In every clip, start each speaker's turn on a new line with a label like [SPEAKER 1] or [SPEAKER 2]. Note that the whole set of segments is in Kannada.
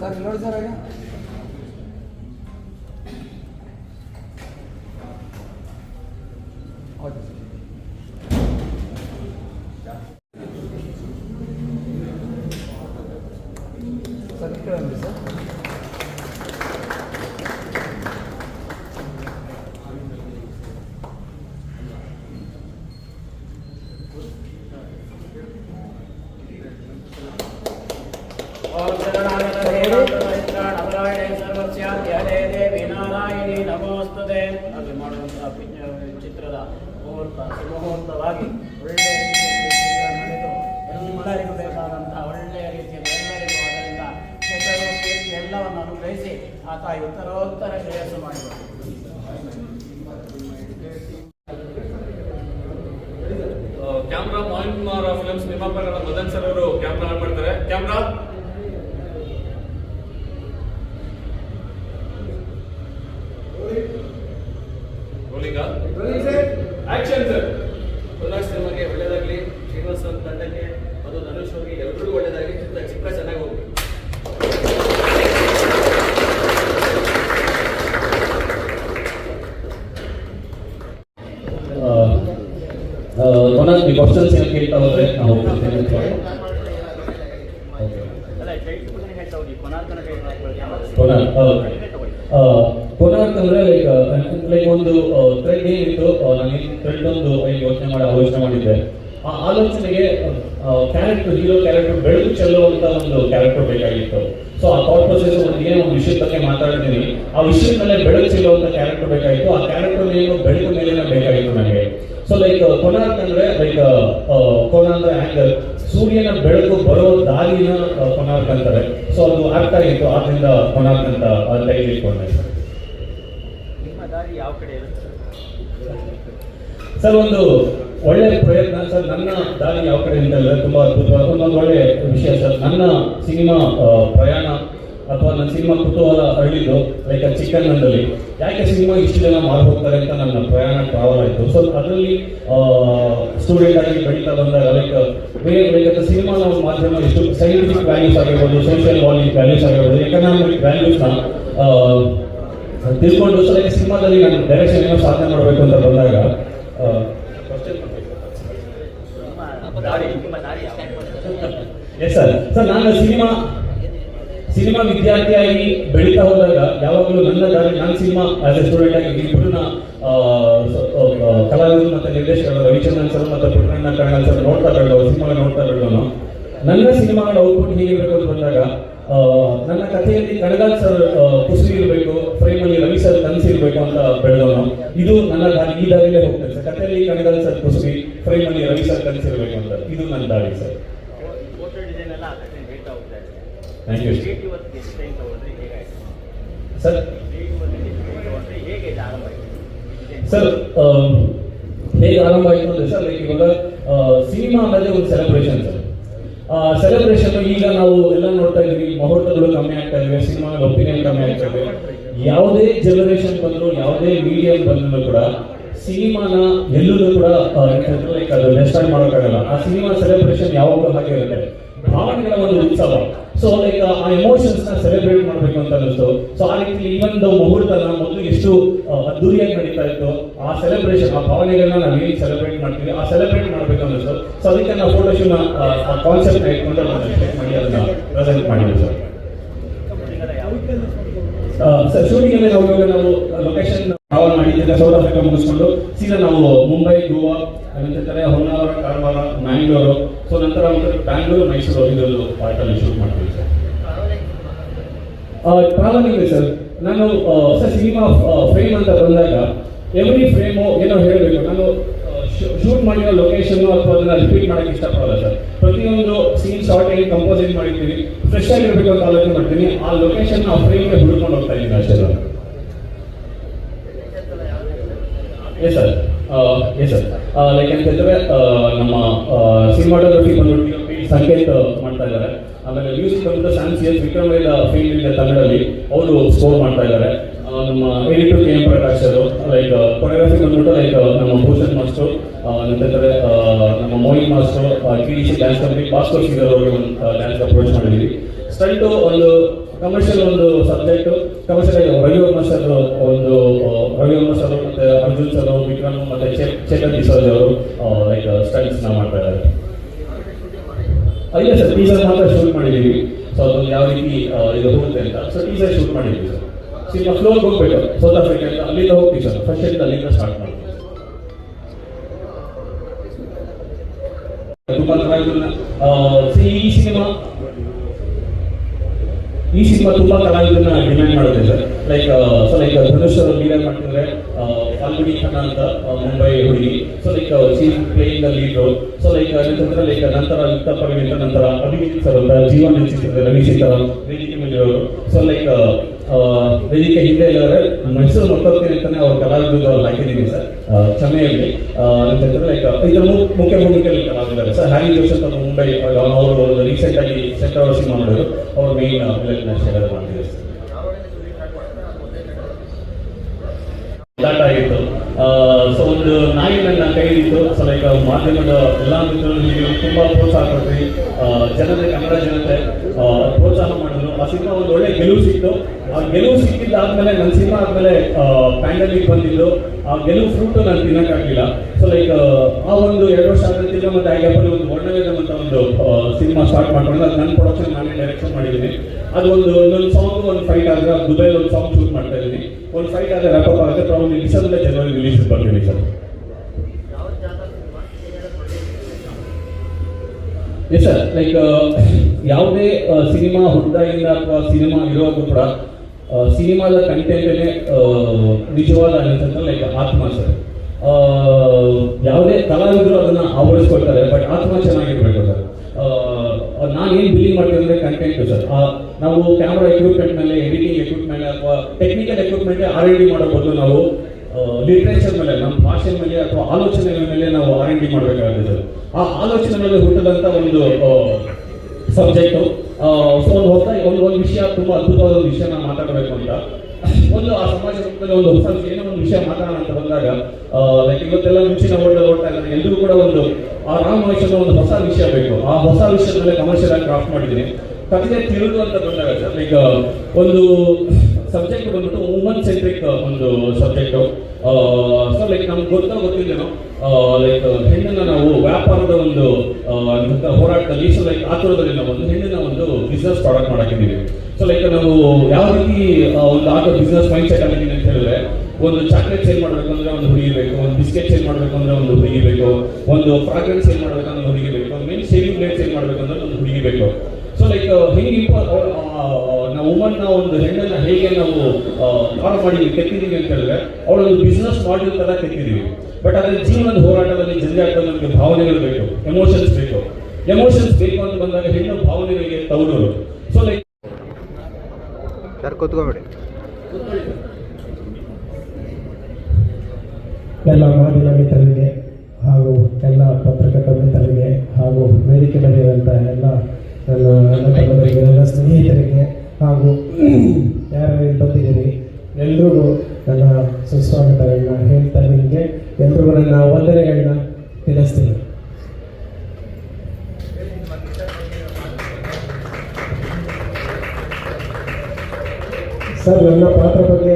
[SPEAKER 1] సార్ నిలబడి సార్ ಸುಮುಹೂರ್ತವಾಗಿ ಒಳ್ಳೆಯ ರೀತಿಯಲ್ಲಿ ನಡೆದು ಒಳ್ಳೆಯ ರೀತಿಯಲ್ಲಿ ಎಲ್ಲರಿಗೂ ಹೆಸರು ಎಲ್ಲವನ್ನು ಅನುಗ್ರಹಿಸಿ ಆ ತಾಯಿ ಉತ್ತರೋತ್ತರ ಶ್ರೇಯಸ್ಸು ಮಾಡಿದರು
[SPEAKER 2] ಕ್ಯಾಮ್ರಾ ಮೋಹನ್ ಕುಮಾರ್ ಫಿಲ್ಮ್ಸ್ ನಿರ್ಮಾಪಕರ ಮದನ್ ಸರ್ ಅವರು ಕ್ಯಾಮ್ರಾ ಮಾಡ್ತಾರೆ. Camera? Rolling action sir
[SPEAKER 3] Kolara ಸಿನಿಮಾಗೆ ಒಳ್ಳೇದಾಗಲಿ ಶ್ರೀನಿವಾಸ್ ಅವ್ರ ತಂಡಕ್ಕೆ ಅದು ಧನುಷ್ ಅವ್ರಿಗೆ ಎಲ್ರಿಗೂ ಒಳ್ಳೇದಾಗಲಿ ಚಿತ್ರ ಚಿತ್ರ ಚೆನ್ನಾಗಿ ಹೋಗ್ಲಿ
[SPEAKER 4] ಕೊನಾಲ್ ನೀವು ಕ್ವಶನ್ಸ್ ಏನು ಕೇಳ್ತಾ ಹೋದ್ರೆ. ನಾವು ಹೋಗ್ತಿರ್ತೇವೆ
[SPEAKER 1] ಅಲ್ಲ ಚೈತ್ರ ಹೇಳ್ತಾ ಹೋಗಿ. ಕೊನಾರ್ಕನ
[SPEAKER 4] ಕೊನಾಲ್ ಕೊನಾರ್ಕ್ ಅಂದ್ರೆ ಲೈಕ್ ಲೈಕ್ ಒಂದು ಥ್ರೆಡ್ ಏನಿತ್ತು ನಾನು ಥ್ರೆಡ್ ಒಂದು ಯೋಚನೆ ಮಾಡಿ ಆಲೋಚನೆ ಮಾಡಿದ್ದೆ. ಆ ಆಲೋಚನೆಗೆ ಕ್ಯಾರೆಕ್ಟರ್ ಹೀರೋ ಕ್ಯಾರೆಕ್ಟರ್ ಬೆಳೆದು ಚೆಲ್ಲೋ ಅಂತ ಒಂದು ಕ್ಯಾರೆಕ್ಟರ್ ಬೇಕಾಗಿತ್ತು. ಸೊ ಆ ಥಾಟ್ ಪ್ರೊಸೆಸ್ ಒಂದು ಏನೋ ಒಂದು ವಿಷಯದ ಬಗ್ಗೆ ಮಾತಾಡ್ತೀನಿ. ಆ ವಿಷಯದ ಮೇಲೆ ಬೆಳಕು ಚೆಲ್ಲುವಂತ ಕ್ಯಾರೆಕ್ಟರ್ ಬೇಕಾಗಿತ್ತು. ಆ ಕ್ಯಾರೆಕ್ಟರ್ ಏನು ಬೆಳಕು ಮೇಲೆ ಬೇಕಾಗಿತ್ತು ನನಗೆ. ಸೊ ಲೈಕ್ ಕೊನಾರ್ಕ್ ಅಂದ್ರೆ ಲೈಕ್ ಕೋನ ಅಂದ್ರೆ ಆಂಗಲ್ ಸೂರ್ಯನ ಬೆಳಕು ಬರೋ ದಾರಿನ ಆ, ಕೊನಾರ್ಕ್ ಅಂತಾರೆ. ಸೊ ಅದು ಅರ್ಥ ಇತ್ತು ಆದ್ರಿಂದ ಕೊನಾರ್ಕ್ ಅಂತ ಟೈಲ್ ಇಟ್ಕೊಂಡೆ ಸರ್ ಒಂದು ಒಳ್ಳೆ ಪ್ರಯತ್ನ ಸರ್ ನನ್ನ ದಾರಿ ಯಾವ ಕಡೆ ಅಂತ ತುಂಬಾ ಅದ್ಭುತವಾದ ಒಂದೊಂದು ಒಳ್ಳೆ ವಿಷಯ ಸರ್. ನನ್ನ ಸಿನಿಮಾ ಪ್ರಯಾಣ ಅಥವಾ ನನ್ನ ಸಿನಿಮಾ ಕುತೂಹಲ ಹಳ್ಳಿದ್ದು ಲೈಕ್ ಚಿಕನ್ ಅಂದಲ್ಲಿ ಯಾಕೆ ಸಿನಿಮಾ ಇಷ್ಟು ಜನ ಮಾಡಿ ಹೋಗ್ತಾರೆ ಅಂತ ನನ್ನ ಪ್ರಯಾಣ ಟ್ರಾವೆಲ್ ಆಯಿತು. ಸೊ ಅದರಲ್ಲಿ ಸ್ಟೂಡೆಂಟ್ ಆಗಿ ಬೆಳೀತಾ ಬಂದಾಗ ಲೈಕ್ ಬೇರೆ ಲೈಕ್ ಸಿನಿಮಾ ಮಾಧ್ಯಮ ಎಷ್ಟು ಸೈಂಟಿಫಿಕ್ ವ್ಯಾಲ್ಯೂಸ್ ಆಗಿರ್ಬೋದು ಸೋಷಿಯಲ್ ವಾಲ್ಯೂಸ್ ವ್ಯಾಲ್ಯೂಸ್ ಆಗಿರ್ಬೋದು ಎಕನಾಮಿಕ್ ವ್ಯಾಲ್ಯೂಸ್ನ ತಿಳ್ಕೊಂಡು ಸೊ ಲೈಕ್ ಸಿನಿಮಾದಲ್ಲಿ ನಾನು ಡೈರೆಕ್ಷನ್ ಏನೋ ಸಾಧನೆ ಮಾಡಬೇಕು ಅಂತ ಬಂದಾಗ ಆ, ಎಸ್ ಸರ್ ಸರ್ ನಾನು ಸಿನಿಮಾ ಸಿನಿಮಾ ವಿದ್ಯಾರ್ಥಿಯಾಗಿ ಬೆಳೀತಾ ಹೋದಾಗ ಯಾವಾಗಲೂ ನನ್ನ ದಾರಿ, ನಾನು ಸಿನಿಮಾ ಆಸ್ ಎ ಸ್ಟೂಡೆಂಟ್ ಆಗಿ ಇಬ್ಬರನ್ನ ಕಲಾವಿದರು ಮತ್ತು ನಿರ್ದೇಶಕರು ರವಿಚಂದ್ರನ್ ಸರ್ ಮತ್ತು ಪುಟ್ಟಣ್ಣ ಕರ್ಣಲ್ ಸರ್ ನೋಡ್ತಾ ಬೆಳೆದವರು ಸಿನಿಮಾ ನೋಡ್ತಾ ಬೆಳೆದವನು ನನ್ನ ಸಿನಿಮಾಗಳ ಔಟ್ಪುಟ್ ಹೇಗಿರಬೇಕು ಅಂತ ಬಂದಾಗ ನನ್ನ ಕಥೆಯಲ್ಲಿ ಕಣಗಾಲ್ ಸರ್ ಕುಸಿರಿ ಇರಬೇಕು, ಫ್ರೇಮಲ್ಲಿ ರವಿ ಸರ್ ಕನಸಿರ್ಬೇಕು ಅಂತ ಬೆಳೆದವನು ಇದು ನನ್ನ ದಾರಿ, ಈ ದಾರಿಯಲ್ಲೇ ಹೋಗ್ತೇನೆ ಸರ್. ಕಥೆಯಲ್ಲಿ ಕಣಗಾಲ್ ಸರ್ ಕುಸಿರಿ ಫ್ರೇಮಲ್ಲಿ ರವಿ ಸರ್ ಕನಸಿರ್ಬೇಕು ಅಂತ. ಇದು ನನ್ನ ದಾರಿ ಸರ್
[SPEAKER 1] ಫೋಟೋ ಡಿಸೈನ್ ಎಲ್ಲ ಅದಕ್ಕೆ ಹೇಳ್ತಾ ಹೋಗ್ತಾ ಇದೆ
[SPEAKER 4] ಥ್ಯಾಂಕ್ ಯು
[SPEAKER 1] ಕ್ರಿಯೇಟಿವ್ ಹೊತ್ತಿಗೆ ಡಿಸೈನ್ ತಗೊಂಡ್ರೆ ಹೇಗಾಯ್ತು
[SPEAKER 4] ಸರ್
[SPEAKER 1] ಕ್ರಿಯೇಟಿವ್ ಹೊತ್ತಿಗೆ ಡಿಸೈನ್ ತಗೊಂಡ್ರೆ ಹೇಗೆ ಇದು ಯು ಸರ್
[SPEAKER 4] ಸರ್ ಹೇಗೆ ಆರಂಭ ಆಯಿತು ಅಂದರೆ ಸರ್ ಲೈಕ್ ಇವಾಗ ಸಿನಿಮಾ ಅನ್ನೋದೇ ಒಂದು ಸೆಲೆಬ್ರೇಷನ್ ಸರ್ ಸೆಲೆಬ್ರೇಷನ್ ಈಗ ನಾವು ಎಲ್ಲ ನೋಡ್ತಾ ಇದೀವಿ ಮುಹೂರ್ತಗಳು ಕಮ್ಮಿ ಆಗ್ತಾ ಇವೆ ಸಿನಿಮಾ ಒಪಿನಿಯನ್ ಕಮ್ಮಿ ಆಗ್ತಾ ಇದೆ ಯಾವುದೇ ಜನರೇಷನ್ ಬಂದರೂ ಯಾವುದೇ ಮೀಡಿಯಂ ಬಂದ್ರು ಕೂಡ ಸಿನಿಮಾನ ಎಲ್ಲೂ ಕೂಡ ಲೈಕ್ ಅದು ಡೆಸ್ಟ್ರಾಯ್ ಮಾಡೋಕ್ಕಾಗಲ್ಲ. ಆ ಸಿನಿಮಾ ಸೆಲೆಬ್ರೇಷನ್ ಯಾವಾಗಲೂ ಹಾಗೆ ಇರುತ್ತೆ. ಭಾವನೆಗಳ ಒಂದು ಉತ್ಸವ. ಸೊ ಲೈಕ್ ಆ ಎಮೋಷನ್ಸ್ನ ಸೆಲೆಬ್ರೇಟ್ ಮಾಡಬೇಕು ಅಂತ ಅನಿಸ್ತು ಸೊ ಆ ರೀತಿ ಈ ಒಂದು ಮುಹೂರ್ತನ ಮೊದಲು ಎಷ್ಟು ಅದ್ದೂರಿಯಾಗಿ ನಡೀತಾ ಇತ್ತು, ಆ ಸೆಲೆಬ್ರೇಷನ್ ಆ ಭಾವನೆಗಳನ್ನ ನಾವು ಹೇಗೆ ಸೆಲೆಬ್ರೇಟ್ ಮಾಡ್ತೀವಿ, ಆ ಸೆಲೆಬ್ರೇಟ್ ಮಾಡಬೇಕು ಅನ್ನಿಸ್ತು. ಸೊ ಅದಕ್ಕೆ ನಾವು ಫೋಟೋಶೂಟ್ನ ಕಾನ್ಸೆಪ್ಟ್ ಇಟ್ಕೊಂಡು ಪ್ರೆಸೆಂಟ್
[SPEAKER 1] ಯಾವ
[SPEAKER 4] ಸರ್ ಶೂಟಿಂಗ್ ಅಲ್ಲಿ ನಾವು ನಾವು ಲೊಕೇಶನ್ ಟ್ರಾವೆಲ್ ಮಾಡಿದ್ದೆ ಸೌತ್ ಆಫ್ರಿಕಾ ಮುಗಿಸ್ಕೊಂಡು ಸೀದಾ ನಾವು ಮುಂಬೈ ಗೋವಾ ನಂತರ ಹೊನ್ನಾವರ ಕಾರವಾರ ಮ್ಯಾಂಗ್ಳೂರು ಸೊ ನಂತರ ಬ್ಯಾಂಗ್ಳೂರು ಮೈಸೂರು ಇದರಲ್ಲೂ ಪಾರ್ಟಲ್ಲಿ ಶೂಟ್ ಮಾಡ್ತೀವಿ ಸರ್. Travelling sir? ನಾನು ಸರ್ ಸಿನಿಮಾ ಫ್ರೇಮ್ ಅಂತ ಬಂದಾಗ ಎವ್ರಿ ಫ್ರೇಮು ಏನೋ ಹೇಳಬೇಕು. ನಾನು ಶೂಟ್ ಮಾಡಿರೋ ಲೊಕೇಶನ್ ಅಥವಾ ಅದನ್ನ ರಿಪೀಟ್ ಮಾಡಕ್ಕೆ ಇಷ್ಟಪಡಲ್ಲ ಸರ್. ಪ್ರತಿಯೊಂದು ಸೀನ್ ಶಾರ್ಟ್ ಆಗಿ ಕಂಪೋಸಿಂಗ್ ಮಾಡಿದ್ದೀವಿ ಫ್ರೆಶ್ ಆಗಿರ್ಬೇಕು ಅಂತ ಆಲೋಚನೆ ಮಾಡ್ತೀನಿ. ಆ ಲೊಕೇಶನ್ ಆ ಫ್ರೇಮ್ಗೆ ಹುಡ್ಕೊಂಡು ಹೋಗ್ತಾ ಇದ್ದೀನಿ ಅಷ್ಟೇ sir. Yes sir yes sir like ಅಂತ ಹೇಳಿದ್ರೆ ನಮ್ಮ ಸಿನಿಮಾಟೋಗ್ರಫಿ ಬಂದ್ಬಿಟ್ಟು ಸಂಕೇತ ಮಾಡ್ತಾ ಇದ್ದಾರೆ. ಆಮೇಲೆ ಮ್ಯೂಸಿಕ್ ಬಂದ್ಬಿಟ್ಟು Sam C S Vikram Vedha field ಇದೆ ತಮಿಳಲ್ಲಿ ಅವರು ಸ್ಕೋರ್ ಮಾಡ್ತಾ ಇದ್ದಾರೆ. ನಮ್ಮ ಎಡಿಟರ್ ಕೆ ಎಂ ಪ್ರಕಾಶ್ ಅವರು ಲೈಕ್ ಕೊರಿಯೋಗ್ರಫಿ ಬಂದ್ಬಿಟ್ಟು ಲೈಕ್ ನಮ್ಮ ಭೂಷಣ್ ಮಾಸ್ಟರ್ ನಂತರ ನಮ್ಮ ಮೋಹಿತ್ ಮಾಸ್ಟರ್ ಸಿ ಡ್ಯಾನ್ಸ್ ಕಂಪ್ನಿ ಭಾಸ್ಕರ್ ಸಿಂಗರ್ ಅವರಿಗೆ ಒಂದು ಡ್ಯಾನ್ಸ್ ಅಪ್ರೋಚ್ ಮಾಡಿದ್ವಿ. ಸ್ಟಂಟ್ ಒಂದು ಕಮರ್ಷಿಯಲ್ ಒಂದು ಸಬ್ಜೆಕ್ಟ್ ಕಮರ್ಷಿಯಲ್ ರವಿ ಸರ್ ಒಂದು ರವಿ ವರ್ಮ ಸರ್ ಮತ್ತೆ ಅರ್ಜುನ್ ಸರ್ ವಿಕ್ರಮ್ ಮತ್ತೆ ಚೇತನ್ ಡಿಸೋಜ್ ಅವರು ಲೈಕ್ ಸ್ಟಂಟ್ಸ್ನ ಮಾಡ್ತಾ ಇದ್ದಾರೆ. ಅಯ್ಯ ಸರ್ ಟೀಸರ್ ಮಾತ್ರ ಶೂಟ್ ಮಾಡಿದ್ದೀವಿ. ಸೊ ಯಾವ ರೀತಿ ಇದು ಹೋಗುತ್ತೆ ಅಂತ. ಸೊ ಟೀಸರ್ ಶೂಟ್ ಮಾಡಿದ್ದೀವಿ ಸಿನಿಮಾ ಫ್ಲೋರ್ ಹೋಗ್ಬೇಕು ಸೌತ್ ಆಫ್ರಿಕಾ ಅಲ್ಲಿಂದ ಹೋಗ್ತೀವಿ ಸರ್ ಫಸ್ಟ್ ಇಂದ ಅಲ್ಲಿಂದ ಸ್ಟಾರ್ಟ್ ಮಾಡ್ತೀವಿ ತುಂಬಾ ಆ, ಈ ಸಿನಿಮಾ ಈ ಸಿನಿಮಾ ತುಂಬಾ ಕಲಾವಿದನ್ನ ಡಿಮ್ಯಾಂಡ್ ಮಾಡುತ್ತೆ sir like so like Dhanush ಅವರು ಲೀಡರ್ ಮಾಡ್ತಿದ್ರೆ ಫಾಲ್ಗುನಿ ಖನ್ನಾ ಅಂತ ಮುಂಬೈ ಹುಡುಗಿ so like she playing the lead role so like ನಂತರ ಲೈಕ್ ನಂತರ ಯುಕ್ತ ಪರಿಣಿತ ನಂತರ ಅಭಿಜಿತ್ ಸರ್ ಅಂತ ಜೀವನ ನಿಲ್ಸಿದ್ದಾರೆ ರವಿ ಸೀತಾರಾಮ್ ವೇದಿಕೆ ಮೇಲೆ ಸೊ ಲೈಕ್ ವೇದಿಕೆ ಹಿಂದೆ ಇಲ್ಲದ್ರೆ ನಮ್ಮ ಹೆಸರು ಮಕ್ಕಳಿಗೆ ಅಂತಾನೆ ಅವ್ರ ಕಲಾವಿದರು ಅವ್ರು ಹಾಕಿದ್ದೀನಿ ಸರ್. ಚೆನ್ನೈಯಲ್ಲಿ. ಅಂತಂದ್ರೆ ಲೈಕ್ ಇದರ ಮುಖ್ಯ ಮುಖ್ಯ ಕಲಾವಿದ್ದಾರೆ ಸರ್. ಹ್ಯಾರಿ ಜೋಸೆಫ್ ಮುಂಬೈ ಅವರು ರೀಸೆಂಟ್ ಆಗಿ ಅವರು ಸಿನಿಮಾ ಮಾಡಿದ್ರು ಅವ್ರ ಮೇನ್ ಶೇರ್ ಮಾಡ್ತಿದ್ದಾರೆ ಸರ್. ಸ್ಟಾರ್ಟ್ ಆಗಿತ್ತು. ಸೊ ಒಂದು ನಾಯಿ ನನ್ನ ಕೈಲಿತ್ತು ಸೊ ಲೈಕ್ ಮಾಧ್ಯಮದ ಎಲ್ಲ ಮಿತ್ರರು ತುಂಬಾ ಪ್ರೋತ್ಸಾಹ ಕೊಟ್ರಿ. ಜನತೆ, ಕನ್ನಡ ಜನತೆ ಪ್ರೋತ್ಸಾಹ ಮಾಡಿದ್ರು. ಆ ಸಿನಿಮಾ ಒಂದು ಒಳ್ಳೆ ಗೆಲುವು ಸಿಕ್ತು. ಆ ಗೆಲುವು ಸಿಕ್ಕಿದ್ದಾದ್ಮೇಲೆ ನನ್ನ ಸಿನಿಮಾ ಆದ್ಮೇಲೆ ಪ್ಯಾಂಡಮಿಕ್ ಬಂದಿದ್ದು. ಆ ಗೆಲುವು ಫ್ರೂಟ್ ನಾನು ತಿನ್ನಕ್ಕಾಗಿಲ್ಲ ಸೊ ಲೈಕ್ ಆ ಒಂದು ಎರಡು ವರ್ಷ ಆದ್ರೆ ಮತ್ತೆ ಆಗ್ಯಾಪಲ್ಲಿ ಒಂದು ಅಂತ ಒಂದು ಸಿನಿಮಾ ಸ್ಟಾರ್ಟ್ ಮಾಡ್ಕೊಂಡು ಅದು ನನ್ನ ಪ್ರೊಡಕ್ಷನ್ ನಾನೇ ಡೈರೆಕ್ಷನ್ ಮಾಡಿದ್ದೀನಿ. ಅದು ಒಂದು, ಒಂದೊಂದು ಸಾಂಗ್ ಒಂದು ಫೈಟ್ ಆದ್ರೆ ದುಬೈಲಿ ಒಂದು ಸಾಂಗ್ ಶೂಟ್ ಮಾಡ್ತಾ ಇದ್ದೀನಿ. ಒಂದು ಫೈಟ್ ಆದರೆ ರ್ಯಾಪಪ್ ಆಗುತ್ತೆ ಪ್ರಾಬ್ಲಮ್ ಡಿಸೆಂಬರ್ ಜನವರಿ ರಿಲೀಸ್ ಬರ್ತೀನಿ ಸರ್ ಎಸ್ ಸರ್ ಲೈಕ್ ಯಾವುದೇ ಸಿನಿಮಾ ಹುಟ್ಟಿದಾಗಿಂದ ಅಥವಾ ಸಿನಿಮಾ ಇರೋ ಕೂಡ ಸಿನಿಮಾದ ಕಂಟೆಂಟೇ ನಿಜವಾದ ಅನಿಸುತ್ತೆ ಲೈಕ್ ಆತ್ಮ ಸರ್ ಯಾವುದೇ ಕಲಾವಿದರು ಅದನ್ನ ಆವರಿಸ್ಕೊಳ್ತಾರೆ ಬಟ್ ಆತ್ಮ ಚೆನ್ನಾಗಿರ್ಬೇಕು ಸರ್ ನಾನು ಏನು ಬಿಲೀವ್ ಮಾಡ್ತೀನಿ ಅಂದ್ರೆ ಕಂಟೆಂಟ್ ಸರ್ ನಾವು ಕ್ಯಾಮ್ರಾ ಎಕ್ವಿಪ್ಮೆಂಟ್ ಮೇಲೆ ಎಡಿಟಿಂಗ್ ಎಕ್ವಿಪ್ಮೆಂಟ್ ಅಥವಾ technical equipment R N D ಮಾಡೋ ನಾವು ಲಿಟ್ರೇಚರ್ ಮೇಲೆ, ನಮ್ಮ ಭಾಷೆ ಮೇಲೆ ಅಥವಾ ಆಲೋಚನೆಗಳ ಮೇಲೆ ನಾವು ಆರ್ ಎನ್ ಡಿ ಮಾಡಬೇಕಾಗುತ್ತೆ ಸರ್ ಆ ಆಲೋಚನೆ ಮೇಲೆ ಹುಟ್ಟದಂತ ಒಂದು ಸಬ್ಜೆಕ್ಟು ಸೊ ಒಂದು ಹೋಗ್ತಾ ಒಂದು ಒಂದು ವಿಷಯ, ತುಂಬಾ ಅದ್ಭುತವಾದ ಒಂದು ವಿಷಯ ನಾನು ಮಾತಾಡಬೇಕು ಅಂತ. ಒಂದು ಆ ಸಮಾಜ ರೂಪದಲ್ಲಿ ಒಂದು ಹೊಸ ಏನೋ ಒಂದು ವಿಷಯ ಮಾತಾಡೋಣ ಅಂತ ಬಂದಾಗ ಲೈಕ್ ಇವತ್ತೆಲ್ಲ ಮುಂಚಿನ ಓಲ್ಡ್ ಓಡ್ತಾ ಎಲ್ಲರೂ ಕೂಡ ಒಂದು, ಆ ರಾಮ ಒಂದು ಹೊಸ ವಿಷಯ ಬೇಕು. ಆ ಹೊಸ ವಿಷಯದ ಮೇಲೆ ಕಮರ್ಷಿಯಲ್ ಆಗಿ ಕ್ರಾಫ್ಟ್ ಮಾಡಿದ್ದೀನಿ. ಕಥೆ ತಿಳಿದು ಅಂತ ಬಂದಾಗ ಸರ್ ಲೈಕ್ ಒಂದು ಸಬ್ಜೆಕ್ಟ್ ಬಂದ್ಬಿಟ್ಟು ವುಮನ್ ಸೆಂಟ್ರಿಕ್ ಒಂದು ಸಬ್ಜೆಕ್ಟ್ ಸೊ ಲೈಕ್ ನಮ್ಗೆ ಗೊತ್ತೋ ಗೊತ್ತಿದ್ದೇನೋ ಲೈಕ್ ಹೆಣ್ಣನ್ನ ನಾವು ವ್ಯಾಪಾರದ ಒಂದು ಹೋರಾಟದಲ್ಲಿ ಸೊ ಲೈಕ್ ಆತುರದಲ್ಲಿ ನಾವು ಒಂದು ಹೆಣ್ಣನ್ನ ಒಂದು ಬಿಸ್ನೆಸ್ ಪ್ರಾಡಕ್ಟ್ ಮಾಡಾಕಿದ್ದೀವಿ ಸೊ ಲೈಕ್ ನಾವು ಯಾವ ರೀತಿ ಒಂದು ಆಟೋ ಬಿಸ್ನೆಸ್ ಮೈಂಡ್ ಸೆಟ್ ಆಗಿದ್ದೀನಿ ಅಂತ ಹೇಳಿದ್ರೆ, ಒಂದು ಚಾಕ್ಲೇಟ್ ಸೇಲ್ ಮಾಡಬೇಕು ಅಂದ್ರೆ ಒಂದು ಹುಡುಗಿ ಬೇಕು, ಒಂದು ಬಿಸ್ಕೆಟ್ ಸೇಲ್ ಮಾಡಬೇಕು ಅಂದ್ರೆ ಒಂದು ಹುಡುಗಿ ಬೇಕು, ಒಂದು ಫ್ರಾಗ್ರೆನ್ಸ್ ಸೇಲ್ ಮಾಡಬೇಕಂದ್ರೆ ಒಂದು ಹುಡುಗಿ ಬೇಕು, ಒಂದು ಮೀನ್ ಶೇವಿಂಗ್ ಪ್ಲೇಟ್ ಸೇಲ್ ಮಾಡಬೇಕು ಅಂದ್ರೆ ಒಂದು ಹುಡುಗಿ ಬೇಕು. ಸೊ ಲೈಕ್ ಹೆಂಗೆ ಇಂಪ ನಾವು ನ ಒಂದು ಹೆಣ್ಣನ್ನ ಹೇಗೆ ನಾವು ಕಾಲ್ ಮಾಡಿ ಕೆತ್ತಿದ್ದೀವಿ ಅಂತ ಹೇಳಿದ್ರೆ, ಅವಳೊಂದು ಬಿಸ್ನೆಸ್ ಮಾಡ್ಯೂಲ್ ತರ ಕೆತ್ತಿದೀವಿ ಬಟ್ ಅದ್ರ ಜೀವನದ ಹೋರಾಟದಲ್ಲಿ, ಜಂಜಾಟದಲ್ಲಿ ನಮಗೆ ಭಾವನೆಗಳು ಬೇಕು ಎಮೋಷನ್ಸ್ ಬೇಕು. ಎಮೋಷನ್ಸ್ ಬೇಕು ಅಂತ ಬಂದಾಗ ಹೆಣ್ಣು ಭಾವನೆಗಳಿಗೆ ತೌಡರು ಸೊ ಲೈಕ್
[SPEAKER 5] ಸರ್
[SPEAKER 6] ಎಲ್ಲ ಮಾಧ್ಯಮ ಮಿತ್ರರಿಗೆ ಹಾಗೂ ಎಲ್ಲ ಪತ್ರಕರ್ತ ಮಿತ್ರರಿಗೆ ಹಾಗೂ ವೇದಿಕೆ ನಡೆಯುವಂಥ ಎಲ್ಲ ನನ್ನ ಸ್ನೇಹಿತರಿಗೆ ಹಾಗೂ ಯಾರ್ಯಾರು ಬಂದಿದ್ದೀರಿ ಎಲ್ರಿಗೂ ನನ್ನ ಸುಸ್ವಾಗತಗಳನ್ನ ಹೇಳ್ತಾ ನಿಮಗೆ ಎಲ್ರಿಗೂ ನನ್ನ ವಂದನೆಗಳನ್ನ ಸರ್ ನನ್ನ ಪಾತ್ರ ಬಗ್ಗೆ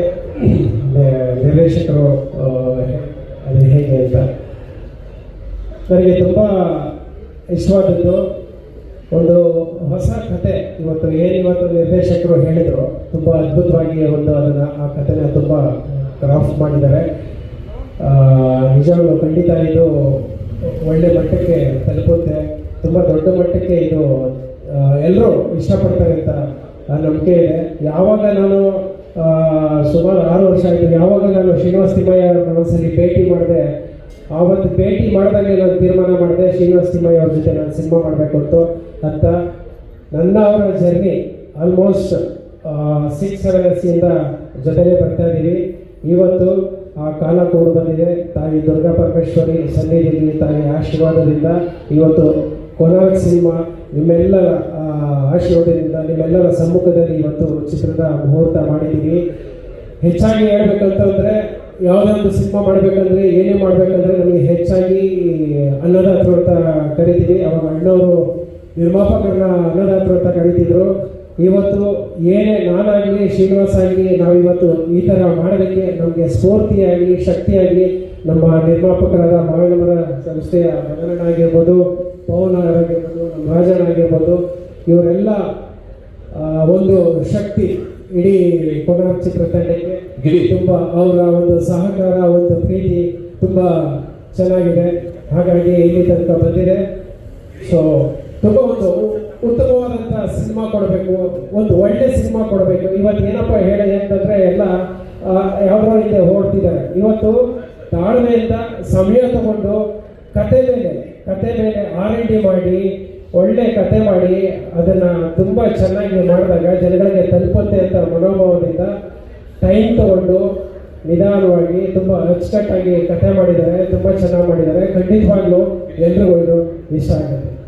[SPEAKER 6] ನಿರ್ದೇಶಕರು ಅದು ಹೇಗೆ ಅಂತ. ನನಗೆ ತುಂಬ ಇಷ್ಟವಾದದ್ದು ಒಂದು ಹೊಸ ಕತೆ. ಇವತ್ತು ಏನಿವತ್ತು ನಿರ್ದೇಶಕರು ಹೇಳಿದರು, ತುಂಬ ಅದ್ಭುತವಾಗಿ ಒಂದು ಅದನ್ನು, ಆ ಕಥೆನ ತುಂಬ ಕ್ರಾಫ್ಟ್ ಮಾಡಿದ್ದಾರೆ. ನಿಜಗಳು ಖಂಡಿತ ಇದು ಒಳ್ಳೆ ಮಟ್ಟಕ್ಕೆ ತಲುಪುತ್ತೆ. ತುಂಬ ದೊಡ್ಡ ಮಟ್ಟಕ್ಕೆ ಇದು ಎಲ್ಲರೂ ಇಷ್ಟಪಡ್ತಾರೆ ಅಂತ ನಂಬಿಕೆ ಇದೆ. ಯಾವಾಗ ನಾನು ಸುಮಾರು ಆರು ವರ್ಷ ಆಯಿತು, ಯಾವಾಗ ನಾನು ಶ್ರೀನಿವಾಸ ತಿಮ್ಮಯ್ಯ ಅವ್ರ ಮನಸ್ಸಲ್ಲಿ ಭೇಟಿ ಮಾಡಿದೆ, ಆವತ್ತು ಭೇಟಿ ಮಾಡಿದಾಗ ನಾನು ತೀರ್ಮಾನ ಮಾಡಿದೆ, ಶ್ರೀನಿವಾಸ ತಿಮ್ಮಯ್ಯ ಅವ್ರ ಜೊತೆ ನಾನು ಸಿನಿಮಾ ಮಾಡಬೇಕು ಅಂತ. ಅಂತ ನನ್ನ ಅವರ ಜರ್ನಿ ಆಲ್ಮೋಸ್ಟ್ ಸಿಕ್ಸ್ ಸೆವೆನ್ ಇಂದ ಜೊತೆಲೇ ಬರ್ತಾ ಇದ್ದೀವಿ ಇವತ್ತು ಆ ಕಾಲ ಕೂಡ ಬಂದಿದೆ ತಾಯಿ ದುರ್ಗಾ ಪರಮೇಶ್ವರಿ ಸನ್ನಿಧಿ ತಾಯಿ ಆಶೀರ್ವಾದದಿಂದ ಇವತ್ತು ಕೊನಾರ್ಕ್ ಸಿನಿಮಾ, ನಿಮ್ಮೆಲ್ಲರ ಆಶೀರ್ವಾದದಿಂದ, ನಿಮ್ಮೆಲ್ಲರ ಸಮ್ಮುಖದಲ್ಲಿ ಇವತ್ತು ಚಿತ್ರದ ಮುಹೂರ್ತ ಮಾಡಿದ್ದೀವಿ. ಹೆಚ್ಚಾಗಿ ಹೇಳ್ಬೇಕಂತಂದರೆ ಯಾವುದೇ ಒಂದು ಸಿನಿಮಾ ಮಾಡಬೇಕಂದ್ರೆ, ಏನೇ ಮಾಡಬೇಕಂದ್ರೆ ನಮಗೆ ಹೆಚ್ಚಾಗಿ ಅನ್ನದಾತರು ಅಂತ ಕರಿತೀವಿ. ಅವಾಗ ಅಣ್ಣವರು ನಿರ್ಮಾಪಕರನ್ನ ಅನ್ನದಾತರು ಅಂತ ಕರಿತಿದ್ರು. ಇವತ್ತು ಏನೇ ನಾನಾಗಲಿ, ಶ್ರೀನಿವಾಸ ಆಗಲಿ ನಾವಿವತ್ತು ಈ ಥರ ಮಾಡೋದಕ್ಕೆ ನಮಗೆ ಸ್ಫೂರ್ತಿಯಾಗಿ, ಶಕ್ತಿಯಾಗಿ ನಮ್ಮ ನಿರ್ಮಾಪಕರಾದ ಮಾವಿನವರ ಸಂಸ್ಥೆಯ ಮಗನ ಆಗಿರ್ಬೋದು ಪವನ್ ಆಗಿರ್ಬೋದು ನಮ್ಮ ರಾಜನ್ ಆಗಿರ್ಬೋದು ಇವರೆಲ್ಲ ಒಂದು ಶಕ್ತಿ ಇಡೀ ಕೊನಾರ್ ಚಿತ್ರತಂಡಕ್ಕೆ
[SPEAKER 4] ಗಿರಿ.
[SPEAKER 6] ತುಂಬ ಅವರ ಒಂದು ಸಹಕಾರ ಒಂದು ಪ್ರೀತಿ ತುಂಬ ಚೆನ್ನಾಗಿದೆ. ಹಾಗಾಗಿ ಇಲ್ಲಿ ತನಕ ಬಂದಿದೆ. ಸೊ ತುಂಬ ಒಂದು ಉತ್ತಮವಾದಂಥ ಸಿನಿಮಾ ಕೊಡಬೇಕು ಒಂದು ಒಳ್ಳೆ ಸಿನಿಮಾ ಕೊಡಬೇಕು. ಇವತ್ತು ಏನಪ್ಪ ಹೇಳಿ ಅಂತಂದರೆ ಎಲ್ಲ ಯಾವ್ದೋ ಹಿಂದೆ ಓಡ್ತಿದ್ದಾರೆ. ಇವತ್ತು ತಾಳ್ಮೆಯಿಂದ ಸಮಯ ತಗೊಂಡು ಕತೆ ಮೇಲೆ ಕತೆ ಮೇಲೆ ಆರ್ ಮಾಡಿ, ಒಳ್ಳೆ ಕತೆ ಮಾಡಿ, ಅದನ್ನ ತುಂಬಾ ಚೆನ್ನಾಗಿ ಮಾಡಿದಾಗ ಜನಗಳಿಗೆ ತಲುಪುತ್ತೆ ಅಂತ ಮನೋಭಾವದಿಂದ ಟೈಮ್ ತಗೊಂಡು ನಿಧಾನವಾಗಿ ತುಂಬಾ ಅಚ್ಚುಕಟ್ಟಾಗಿ ಕತೆ ಮಾಡಿದ್ದಾರೆ, ತುಂಬಾ ಚೆನ್ನಾಗಿ ಮಾಡಿದ್ದಾರೆ. ಖಂಡಿತವಾಗ್ಲೂ ಎಲ್ರಿಗೂ ಇಷ್ಟ ಆಗುತ್ತೆ.